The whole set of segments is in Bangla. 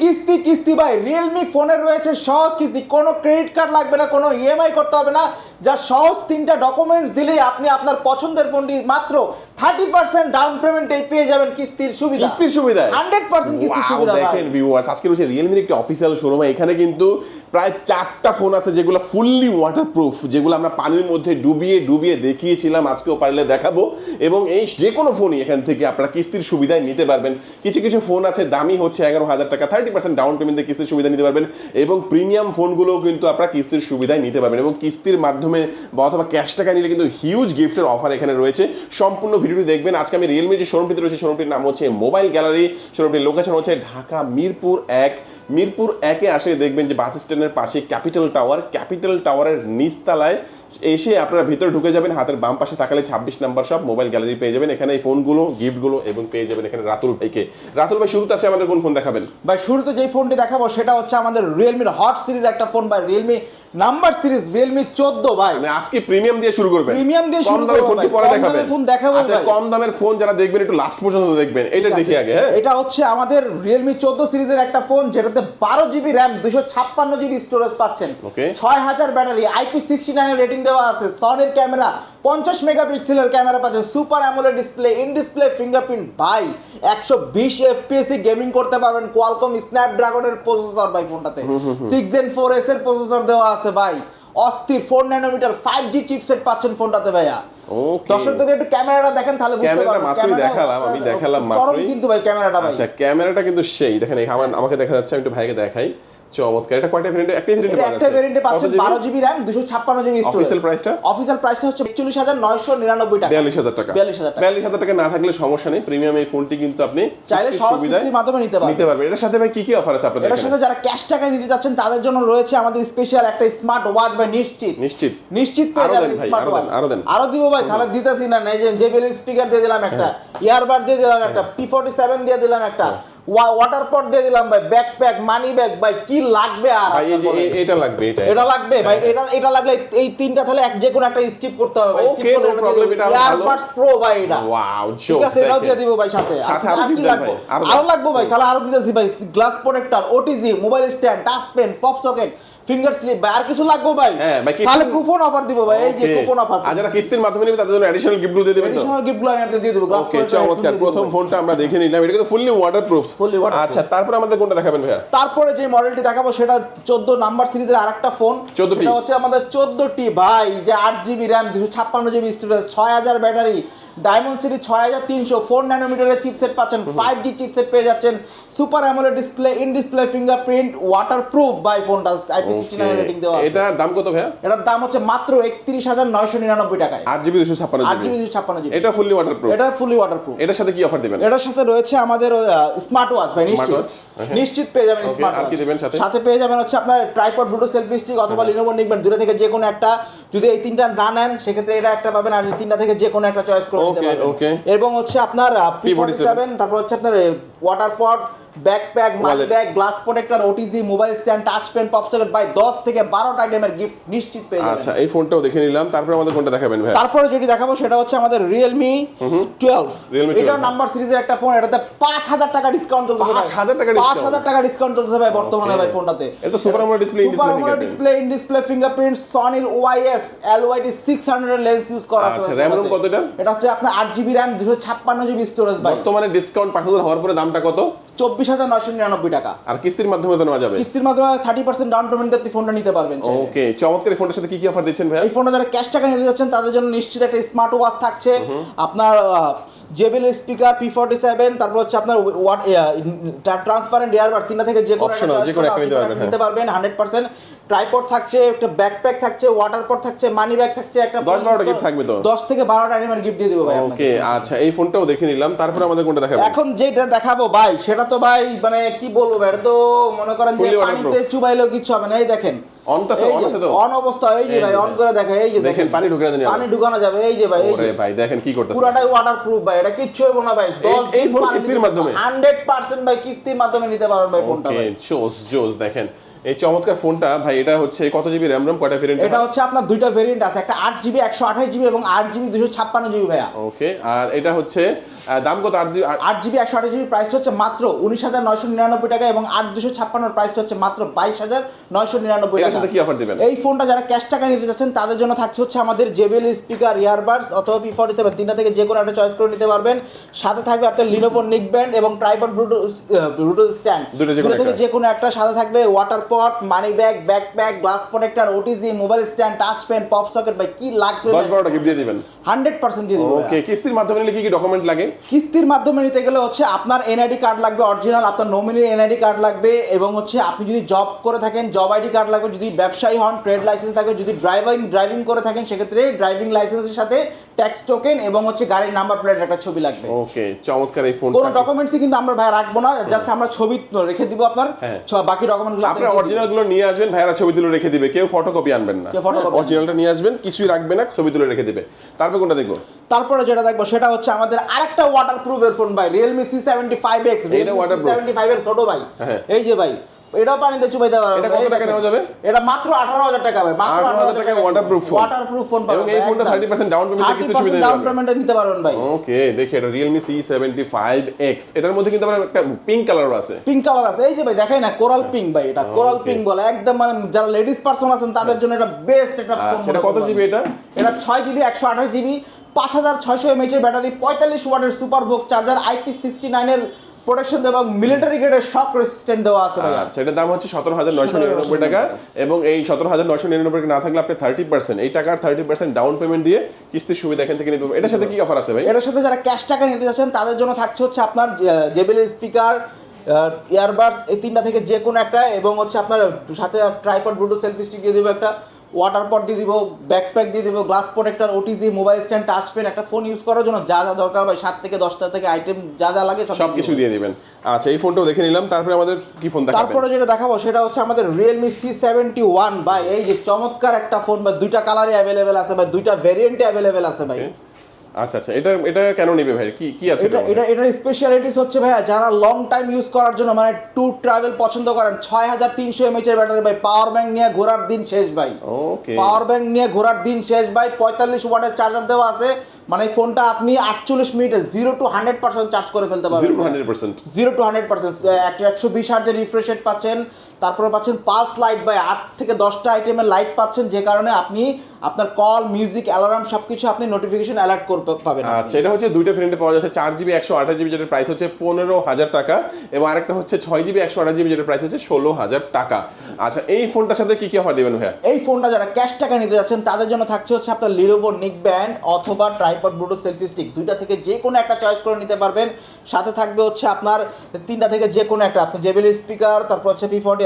কিস্তি কিস্তি ভাই। রিয়েলমি ফোনের রয়েছে সহজ কিস্তি। কোনো ক্রেডিট কার্ড লাগবে না, কোনো ইএমআই করতে হবে না। যা সহজ তিনটা ডকুমেন্টস দিলেই আপনি আপনার পছন্দের ফোনটি মাত্র থার্টি পার্সেন্ট ডাউন পেমেন্টে পেয়ে যাবেন কিস্তির সুবিধা। কিস্তির সুবিধায় হান্ড্রেড পার্সেন্ট কিস্তির সুবিধা দেখেন ভিউয়ার্স আজকে রয়েছে রিয়েলমির একটি অফিসিয়াল শোরুমে এখানে কিন্তু প্রায় চারটা ফোন আছে যেগুলো ফুললি ওয়াটারপ্রুফ যেগুলো আমরা পানির মধ্যে ডুবিয়ে ডুবিয়ে দেখিয়েছিলাম আজকেও পারলে দেখাবো। এবং এই যে কোনো ফোনই এখান থেকে আপনারা কিস্তির সুবিধায় নিতে পারবেন। কিছু কিছু ফোন আছে দামি হচ্ছে এগারো হাজার টাকা থার্টি পার্সেন্ট ডাউন পেমেন্টে কিস্তির সুবিধা নিতে পারবেন। এবং প্রিমিয়াম ফোনগুলোও কিন্তু আপনারা কিস্তির সুবিধায় নিতে পারবেন। এবং কিস্তির মাধ্যমে বা অথবা ক্যাশ টাকা নিলে কিন্তু হিউজ গিফটের অফার এখানে রয়েছে। সম্পূর্ণ ভিডিওটি দেখবেন। আজকে আমি রিয়েলমি যে শোরুমটিতে রয়েছে শোরুমটির নাম হচ্ছে মোবাইল গ্যালারি শোরুমটির লোকেশন হচ্ছে ঢাকা মিরপুর এক। মিরপুর একে আসে দেখবেন যে বাস স্ট্যান্ডের পাশে ক্যাপিটাল টাওয়ার ক্যাপিটাল টাওয়ারের নিচতলায় এসে আপনারা ভিতরে ঢুকে যাবেন। হাতের বাম পাশে তাকালে ছাব্বিশ নাম্বার সব মোবাইল গ্যালারি পেয়ে যাবেন। এখানে এই ফোনগুলো গিফটগুলো এবং পেয়ে যাবেন এখানে রাতুল ভাইকে। রাতুল ভাই, শুরুতে আসে আমাদের কোন ফোন দেখাবেন? ভাই, শুরুতে যেই ফোনটি দেখাবো, সেটা হচ্ছে আমাদের রিয়েলমির হট সিরিজ একটা ফোন বা রিয়েলমি নাম্বার সিরিজ রিয়েলমি চোদ্দ ভাই। মানে আজকে প্রিমিয়াম দিয়ে শুরু করবেন। প্রিমিয়াম দিয়ে শুরু দামের ফোনটি পরে দেখাবেন। ফোন দেখাবো আচ্ছা ভাই। কম দামের ফোন যারা দেখবেন একটু লাস্ট পর্যন্ত দেখবেন এটা দেখি আগে হ্যাঁ? এটা হচ্ছে আমাদের রিয়েলমি চোদ্দ সিরিজের একটা ফোন যেটাতে বারো জিবি র্যাম দুশো ছাপ্পান্ন জিবি স্টোরেজ পাচ্ছেন। Okay. ছয় হাজার ব্যাটারি আইপি সিক্সটি নাইনের রেটিং দেওয়া আছে সনির ক্যামেরা পঞ্চাশ মেগাপিক্সেলের ক্যামেরা পাচ্ছেন super AMOLED display in display fingerprint ভাই একশো বিশ এফপিএসি গেমিং করতে পারবেন কোয়ালকম স্ন্যাপড্রাগনের প্রসেসর ভাই ফোনটাতে। সিক্স জেন ফোর এস এর প্রসেসর দেওয়া আছে ভাই। অস্থির four nanometer five G chipset পাচ্ছেন ফোনটাতে ভাইয়া। দর্শকদের একটু ক্যামেরাটা দেখেন তাহলে বুঝতে পারবেন। মাত্রই দেখালাম, আমি দেখালাম মাত্রই। কিন্তু ভাই ক্যামেরাটা ভাই। আচ্ছা ক্যামেরাটা কিন্তু সেই দেখেন এই আমাকে দেখা যাচ্ছে আমি একটু ভাইকে দেখাই। চমৎকার। এটা কয়টা ভেরিয়েন্ট একটা ভেরিয়েন্ট একটা ভেরিয়েন্টে পাচ্ছেন বারো জিবি র্যাম দুশো ছাপ্পান্ন জিবি Official price টা? অফিসিয়াল প্রাইসটা হচ্ছে একচল্লিশ হাজার নয়শো নিরানব্বই টাকা। বিয়াল্লিশ হাজার টাকা। 42,000 টাকা। বিয়াল্লিশ হাজার টাকা না থাকলে সমস্যা নেই। প্রিমিয়াম এই ফোনটি কিন্তু আপনি চাইলে সহজ কিস্তির মাধ্যমে নিতে পারবেন। নিতে পারবেন। এটার সাথে ভাই কি কি অফার আছে আপনাদের এটার সাথে যারা ক্যাশ টাকা নিতে যাচ্ছেন তাদের জন্য রয়েছে আমাদের স্পেশাল একটা স্মার্ট ওয়াচ ভাই নিশ্চিত। নিশ্চিত। নিশ্চিত পেয়ে আরও যাবেন স্মার্ট আরও ওয়াচ দেন, আরও দেন। আরও দিব ভাই তাহলে দিতেছি না যে স্পিকার দিয়ে দিলাম একটা হ্যাঁ। ইয়ারবাড দিয়ে দিলাম একটা ফোর্টি সেভেন দিয়ে দিলাম একটা ওয়াটার পট দিয়ে দিলাম ভাই ব্যাকপ্যাক মানি ব্যাগ ভাই কি লাগবে আর ভাই এটা লাগবে এটা। এটা লাগবে ভাই এটা এটা লাগলে এই তিনটা তাহলে এক যে কোনো একটা স্কিপ করতে হবে ভাই Okay, no problem, এটা। ইয়ারবাডস প্রো ভাই এটা। ওয়াও ঠিক আছে এটাও দিয়ে দিব ভাই সাথে। সাথে আর কি লাগবে? আরও। লাগবে ভাই তাহলে আরও দিতেছি ভাই glass protector OTG mobile stand touch pen pop socket finger slip ভাই আর কিছু লাগবে ভাই? হ্যাঁ, ভাই, তাহলে কুপন অফার দিব ভাই এই যে. কুপন অফার আর যারা কিস্তির মাধ্যমে নেবে তাদের জন্য অ্যাডিশনাল গিফটগুলো দিয়ে দিবেন এডিশনাল গিফটগুলো আমি আপনাদের দিয়ে দেব ওকে চমৎকার। প্রথম ফোনটা আমরা দেখে নিলাম। এটা কিন্তু ফুললি ওয়াটারপ্রুফ Fully waterproof। আচ্ছা তারপর আমাদের কোনটা দেখাবেন ভাইয়া? তারপরে যে মডেলটি দেখাবো সেটা চোদ্দ নাম্বার সিরিজের আরেকটা ফোন 14 টি। সেটা হচ্ছে আমাদের চোদ্দটি ভাই যে আট জিবি র্যাম দুশো ছাপ্পান্ন জিবি স্টোরেজ ছয় হাজার ব্যাটারি ডায়মন্ড সিরিজ ছয় হাজার তিনশো ফোর ন্যানোমিটারের চিপসেট পাচ্ছেন ফাইভ জি চিপসেট পেয়ে যাচ্ছেন। Super AMOLED display in display fingerprint waterproof by ফোনটা আইপি সিক্সটি নাইন রেটিং দেওয়া এটা দাম কত ভাইয়া? এটার দাম হচ্ছে মাত্র একত্রিশ হাজার নয়শো নিরানব্বই টাকায়। আট জিবি দুশো ছাপ্পান্ন আট জিবি দুশো ছাপ্পান্ন জিবি। এটা ফুললি ওয়াটারপ্রুফ এটা ফুলি ওয়াটার প্রুফ এটার সাথে কি অফার দিবেন? এটার সাথে রয়েছে আমাদের স্মার্ট ওয়াচ ভাই নিশ্চিত। হ্যাঁ। নিশ্চিত পেয়ে যাবেন স্মার্ট আর কি দেবেন সাথে? সাথে পেয়ে যাবেন হচ্ছে আপনার ট্রাইপড ব্লুটুথ সেলফি স্টিক অথবা লিনোভো নিবেন দূরে থেকে যে কোনো একটা যদি এই তিনটা না নেন সেক্ষেত্রে এটা একটা পাবেন। আর তিনটা থেকে যে কোনো একটা চয়েস করে ওকে পারবেন। এবং হচ্ছে আপনার পি ফোর্টি সেভেন তারপর হচ্ছে আপনার water pot backpack money. Bag glass protector OTG mobile stand touch pen pop socket by দশ থেকে বারোটা আইটেমের গিফট নিশ্চিত পেয়ে যাবেন আচ্ছা এই ফোনটাও দেখে নিলাম তারপর আমাদের কোনটা দেখাবেন ভাই তারপরে যেটি দেখাবো সেটা হচ্ছে আমাদের রিয়েলমি টুয়েলভ Realme এটা নাম্বার সিরিজের একটা ফোন এটাতে পাঁচ হাজার টাকা ডিসকাউন্ট চলতেছে 5,000 টাকা discount? হাজার টাকা ডিসকাউন্ট চলতেছে ভাই বর্তমানে ভাই ফোনটাতে এটা তো Super AMOLED display, in super display AMOLED fingerprint। Display in display fingerprint সনির OIS LYD six hundred lens use করা আছে আচ্ছা, RAM ROM ফোনটাতে। এটা? হচ্ছে আপনার আট জিবি র্যাম দুশো ছাপ্পান্ন জিবি স্টোরেজ ভাই বর্তমানে ডিসকাউন্ট পাঁচ হাজার হওয়ার পরে দামটা কত চব্বিশ হাজার নয়শো নিরানব্বই টাকা। আর কিস্তির মাধ্যমে তো নেওয়া যাবে? কিস্তির মাধ্যমে থার্টি পার্সেন্ট ডাউন পেমেন্ট দিয়ে ফোনটা নিতে পারবেন ওকে চমৎকার এই ফোনটার সাথে কি কি অফার দিচ্ছেন ভাই এই ফোনটা যারা ক্যাশ টাকা নিতে যাচ্ছেন তাদের জন্য নিশ্চিত একটা স্মার্ট ওয়াচ থাকছে। আপনার JBL speaker P forty seven তারপর হচ্ছে আপনার ওয়াট ট্রান্সপারেন্ট ইয়ারবার তিনটা থেকে যে কোনো নিতে পারবেন, হান্ড্রেড পার্সেন্ট ট্রাইপড থাকছে একটা ব্যাকপ্যাক থাকছে ওয়াটার পট থাকছে মানি ব্যাগ থাকছে একটা 10 12টা গিফট থাকবে তো? দশ থেকে বারোটা আইটেমের গিফট দিয়ে দেবো ভাই ওকে আচ্ছা এই ফোনটাও দেখে নিলাম তারপরে আমাদের কোনটা দেখাবেন এখন যেটা দেখাবো ভাই সেটা তো ভাই মানে কি বলব ভাই এটা তো মনে করেন যে পানিতে চুবাইলেও কিছু হবে না এই দেখেন। On অন আছে, তো? on অবস্থা এই যে ভাই অন করে দেখা এই যে দেখেন, পানি ঢুকে দেন পানি ঢুকানো যাবে এই যে ভাই ওরে ভাই দেখেন কি করতেছে। পুরাটাই ওয়াটার প্রুফ ভাই এটা কিচ্ছু হইব না ভাই। এই- এই ফোন কিস্তির মাধ্যমে? হান্ড্রেড পার্সেন্ট ভাই কিস্তির মাধ্যমে নিতে পারবেন ভাই ফোনটা ভাই। জোস জোস দেখেন। এই চমৎকার ফোনটা ভাই এটা হচ্ছে কত জিবি র্যাম রম কয়টা ভেরিয়েন্ট এটা হচ্ছে আপনার দুইটা ভেরিয়েন্ট আছে একটা আট জিবি একশো আঠাশ জিবি এবং আট জিবি দুশো ছাপ্পান্ন জিবি ভাইয়া। ওকে আর এটা হচ্ছে দাম কত? আট জিবি আট জিবি একশো আঠাশ জিবি প্রাইসটা হচ্ছে মাত্র উনিশ হাজার নয়শো নিরানব্বই টাকা এবং আট দুশো ছাপ্পান্নর প্রাইসটা হচ্ছে মাত্র বাইশ হাজার নয়শো নিরানব্বই টাকা। সাথে কি অফার দিবেন? এই ফোনটা যারা ক্যাশ টাকা নিতে চাচ্ছেন তাদের জন্য থাকছে হচ্ছে আমাদের জেবিএল স্পিকার ইয়ারবাডস অথবা পি ফর্টি সেভেন তিনটা থেকে যে কোনো একটা চয়েস করে নিতে পারবেন। সাথে থাকবে আপনার লিনোভো নিক ব্যান্ড এবং ট্রাইপড ব্লুটুথ ব্লুটুথ স্ট্যান্ড দুটো থেকে। যে কোনো একটা সাথে থাকবে water pot money bag backpack glass protector OTG mobile stand touch pen pop socket ভাই কি লাগবে দশ বারোটা গিফট দিয়ে দিবেন। হান্ড্রেড পার্সেন্ট দিয়ে দেবো ওকে কিস্তির মাধ্যমে নিলে কি কি ডকুমেন্ট লাগে? কিস্তির মাধ্যমে নিতে গেলে হচ্ছে আপনার এনআইডি কার্ড লাগবে অরিজিনাল আপনার নমিনির এনআইডি কার্ড লাগবে এবং হচ্ছে আপনি যদি জব করে থাকেন জব আইডি কার্ড লাগবে যদি ব্যবসায়ী হন ট্রেড লাইসেন্স থাকবে যদি ড্রাইভিং ড্রাইভিং করে থাকেন সেক্ষেত্রে ড্রাইভিং লাইসেন্সের সাথে ট্যাক্স টোকেন এবং হচ্ছে গাড়ির নাম্বার প্লেটের একটা ছবি লাগবে। ওকে চমৎকার এই ফোন কোনো ডকুমেন্টসই কিন্তু আমরা ভাই রাখব না জাস্ট আমরা ছবি রেখে দিব আপনার হ্যাঁ। বাকি ডকুমেন্টগুলো আপনার অরিজিনালগুলো নিয়ে আসবেন ভাইয়ারা ছবি তুলে রেখে দিবে কেউ ফটোকপি আনবেন না। কেউ photocopy অরিজিনালটা নিয়ে আসবেন কিছুই রাখবে না ছবি তুলে রেখে দিবে। তারপর কোনটা দেখব? তারপরে যেটা দেখব সেটা হচ্ছে আমাদের আরেকটা ওয়াটার প্রুফ এর ফোন ভাই Realme C seventy five X Realme seventy five এর ছোট ভাই। হ্যাঁ। এই যে ভাই এটাও পানিতে চুবাইতে পারবে এটা কত টাকা নেওয়া যাবে? এটা মাত্র আঠারো হাজার টাকা ভাই মাত্র 18,000 টাকায় waterproof phone। Waterproof phone এবং এই ফোনটা 30% down payment এ কিস্তির সুবিধা ডাউন পেমেন্টে নিতে পারবেন ভাই। ওকে দেখে এটা ফাইভ এক্স এটার মধ্যে কিন্তু একটা পিঙ্ক কালারও আছে। পিঙ্ক কালার আছে। এই যে ভাই দেখাই না কোরাল পিঙ্ক ভাই এটা কোরাল পিঙ্ক বলে। একদম মানে যারা লেডিস পার্সন আছেন তাদের জন্য এটা বেস্ট একটা ফোন আচ্ছা এটা কত জিবি এটা? এটা ছয় জিবি একশো আঠাশ জিবি পাঁচ হাজার ছয়শো এমএইচ এর ব্যাটারি পঁয়তাল্লিশ ওয়াটের super VOOC charger IP sixty নাইনের প্রোটেকশন এবং মিলিটারি গ্রেডের শক রেসিস্ট্যান্ট দেওয়া আছে ভাই আচ্ছা এটার দাম হচ্ছে সতেরো হাজার নয়শো নিরানব্বই টাকা এবং এই সতেরো হাজার নয়শো নিরানব্বই না থাকলে আপনি থার্টি পার্সেন্ট এই টাকার থার্টি পার্সেন্ট ডাউন পেমেন্ট দিয়ে কিস্তির সুবিধা এখান থেকে নিতে পারবেন এটার সাথে কি অফার আছে ভাই? এটার সাথে যারা ক্যাশ টাকা নিতে চাচ্ছেন তাদের জন্য থাকছে হচ্ছে আপনার জেবেল স্পিকার ইয়ারবাডস এই তিনটা থেকে যে কোনো একটা এবং হচ্ছে আপনার সাথে ট্রাইপড ব্লুটুথ সেলফি স্টিক দিয়ে দিব একটা। ওয়াটার পট দিয়ে দিব ব্যাকপ্যাক দিয়ে দিব glass protector OTG mobile stand touch pen একটা ফোন ইউজ করার জন্য যা যা দরকার হয় সাত থেকে দশটা থেকে আইটেম যা যা লাগে সব কিছু দিয়ে দিবেন। আচ্ছা এই ফোনটাও দেখে নিলাম তারপরে আমাদের কি ফোন দেখাবেন? তারপরে যেটা দেখাবো সেটা হচ্ছে আমাদের রিয়েলমি সি সেভেন্টি ওয়ান ভাই এই যে চমৎকার একটা ফোন বা দুইটা কালারে অ্যাভেলেবেল আছে ভাই দুইটা ভেরিয়েন্টে অ্যাভেলেবেল আছে ভাই। আচ্ছা আচ্ছা এটা এটা কেন নেবে ভাই? কি কি আছে এটা এটা এটার স্পেশালিটিস হচ্ছে ভাইয়া যারা লং টাইম ইউজ করার জন্য মানে ট্যুর ট্রাভেল পছন্দ করেন ছয় হাজার তিনশো এমএচ এর ব্যাটারি ভাই পাওয়ার ব্যাংক নিয়ে ঘোরার দিন শেষ ভাই। ওকে পাওয়ার ব্যাংক নিয়ে ঘোরার দিন শেষ ভাই পঁয়তাল্লিশ ওয়াটের চার্জার দেওয়া আছে মানে এই ফোনটা আপনি আটচল্লিশ মিনিটে zero to hundred percent charge করে ফেলতে পারবেন। জিরো টু হান্ড্রেড পার্সেন্ট একশো বিশ হার্জের রিফ্রেশ রেট পাচ্ছেন। তারপরে পাচ্ছেন পাঁচ লাইট বাই আট থেকে দশটা আইটেমের লাইট পাচ্ছেন যে কারণে আপনি আপনার কল মিউজিক অ্যালার্ম সব কিছু আপনি নোটিফিকেশন অ্যালার্ট করতে পাবেন। আচ্ছা এটা হচ্ছে দুইটা ভেরিয়েন্টে পাওয়া যাচ্ছে। চার জিবি একশো আঠাশ জিবি যেটার প্রাইস হচ্ছে পনেরো হাজার টাকা এবং আরেকটা হচ্ছে ছয় জিবি একশো আঠাশ জিবি যেটার প্রাইস হচ্ছে ষোলো হাজার টাকা। আচ্ছা এই ফোনটার সাথে কি কি অফার দিবেন ভাইয়া? এই ফোনটা যারা ক্যাশ টাকা নিতে যাচ্ছেন তাদের জন্য থাকছে হচ্ছে আপনার লিনোভো নিক ব্যান্ড অথবা ট্রাইপড ব্লুটুথ সেলফি স্টিক দুইটা থেকে যে কোনো একটা চয়েস করে নিতে পারবেন। সাথে থাকবে হচ্ছে আপনার তিনটা থেকে যে কোনো একটা আপনার জেবেল স্পিকার তারপর হচ্ছে P forty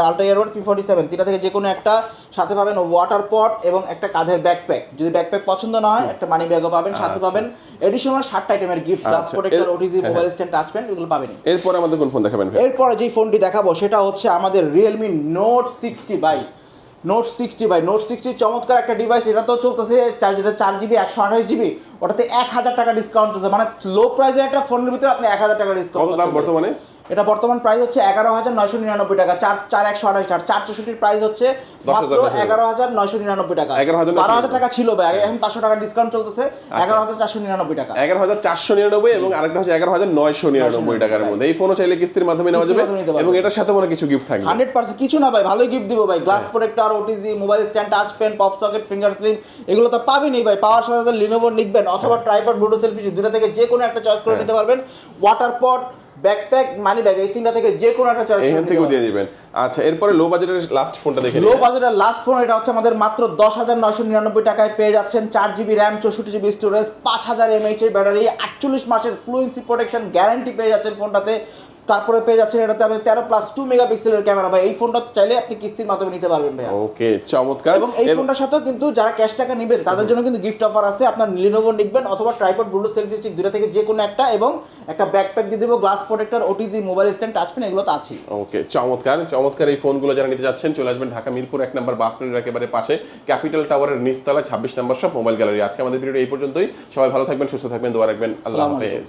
ultra earbud P forty seven তিনটা থেকে যে কোনো একটা সাথে পাবেন ওয়াটার পট এবং একটা কাঁধের ব্যাকপ্যাক যদি ব্যাকপ্যাক পছন্দ না হয় একটা মানি ব্যাগও পাবেন সাথে আচ্ছা। পাবেন এডিশনাল সাতটা আইটেমের gift glass protector OTG mobile stand touch pen এগুলো পাবেন এরপর আমাদের কোন ফোন দেখাবেন এরপরে যে ফোনটি দেখাবো সেটা হচ্ছে আমাদের রিয়েলমি নোট সিক্সটি বাই নোট সিক্সটি বাই নোট সিক্সটি চমৎকার একটা ডিভাইস এটা তো চলতেছে চার যেটা চার জিবি একশো আঠাশ জিবি ওটাতে এক হাজার টাকা ডিসকাউন্ট চলছে। মানে লো প্রাইসের একটা ফোনের ভিতরে আপনি এক হাজার টাকা ডিসকাউন্ট দাম বর্তমানে? এটা বর্তমান প্রাইস হচ্ছে এগারো হাজার নয়শো নিরানব্বই টাকা। চার চার একশো আঠাশ টাকা। চার চৌষট্টির প্রাইস হচ্ছে মাত্র এগারো হাজার নয়শো নিরানব্বই টাকা। 11,999 বারো হাজার টাকা ছিল ভাই। এখন পাঁচশো টাকা ডিসকাউন্ট চলতেছে। আচ্ছা। এগারো হাজার চারশো নিরানব্বই টাকা। এগারো হাজার চারশো নিরানব্বই এবং আরেকটা হচ্ছে এগারো হাজার নয়শো নিরানব্বই টাকার মধ্যে। এই ফোনও চাইলে কিস্তির মাধ্যমে নেওয়া যাবে। এবং এটার সাথে মনে কিছু গিফট থাকবে। হান্ড্রেড পার্সেন্ট কিছু না ভাই ভালোই গিফট দিব ভাই। Glass. Protector OTG mobile stand touch pen pop socket finger slim এগুলো তো পাবেনই ভাই। পাওয়ার সাথে সাথে লিনোভো নিকবেন অথবা। ট্রাইপড ব্লুটুথ সেলফি দুটো থেকে যে কোনো একটা চয়েস করে হ্যাঁ। নিতে পারবেন। Water pot backpack money bag এই তিনটা থেকে যে কোনো একটা চয়েস এখান থেকে দিয়ে দিবেন। আচ্ছা এরপরে লো বাজেটের লাস্ট ফোনটা দেখে লো। বাজেটের লাস্ট ফোন এটা হচ্ছে আমাদের মাত্র দশ হাজার নয়শো নিরানব্বই টাকায় পেয়ে যাচ্ছেন চার জিবি র্যাম চৌষট্টি জিবি স্টোরেজ পাঁচ হাজার এমএইচ এর ব্যাটারি আটচল্লিশ মাসের ফ্লুয়েন্সি প্রোটেকশন গ্যারান্টি পেয়ে যাচ্ছেন ফোনটাতে তারপরে পেয়ে যাচ্ছেন এটাতে আপনি তেরো প্লাস টু মেগাপিক্সেলের ক্যামেরা ভাই এই ফোনটা চাইলে আপনি কিস্তির মাধ্যমে নিতে পারবেন ভাই ওকে চমৎকার। এবং এই ফোনটার সাথেও কিন্তু যারা ক্যাশ টাকা নেবেন তাদের জন্য কিন্তু গিফট অফার আছে। আপনার লিনোভো নিকবেন অথবা ট্রাইপড ব্লুটুথ সেলফি স্টিক দুটো থেকে যে কোনো একটা এবং একটা ব্যাকপ্যাক দিয়ে দেবো glass protector OTG mobile stand touch pen এগুলো তো আছে ওকে চমৎকার চমৎকার এই ফোনগুলো যারা নিতে যাচ্ছেন চলে আসবেন ঢাকা মিরপুর এক নম্বর বাস স্ট্যান্ডের একেবারে পাশে ক্যাপিটাল টাওয়ারের নিচতলা ছাব্বিশ নম্বর সব মোবাইল গ্যালারি আজকে আমাদের ভিডিও এই পর্যন্তই। সবাই ভালো থাকবেন সুস্থ থাকবেন দোয়া রাখবেন। আল্লাহ হাফেজ।